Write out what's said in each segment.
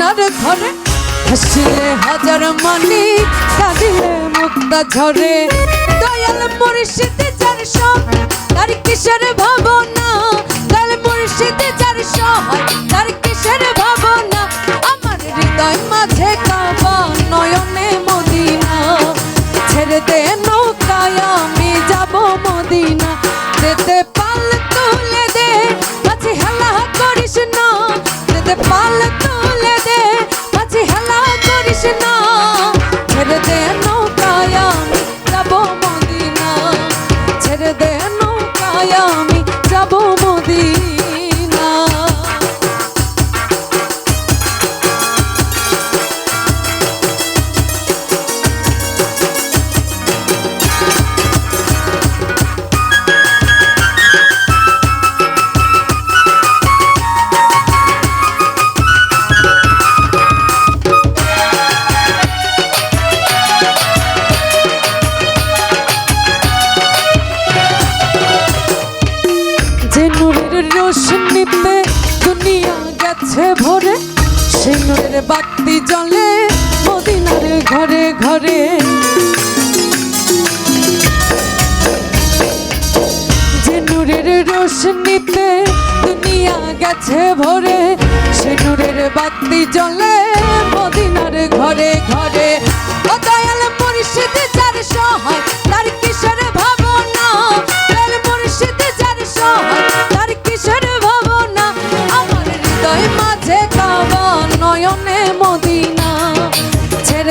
মায়ামিনার ঘরে হাসিলে হাজার মালি, কাঁদিলে মুক্ত ঝরে। দয়াল মুর্শিদ যার সব, তার কিসের ভাবনা? দয়াল মুর্শিদ যার সহায় তার কিসের ভাবনা? আমার হৃদয় মাঝে কাবা, নয়নে মদিনা। ছেড়ে দে গেছে ভরে সিংহের বাতি জলে মদিনার ঘরে ঘরে। যে নূরের রোশনিতে দুনিয়া গেছে ভরে, সে নূরের বাতি জ্বলে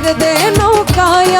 ছেড়ে দে নৌকায়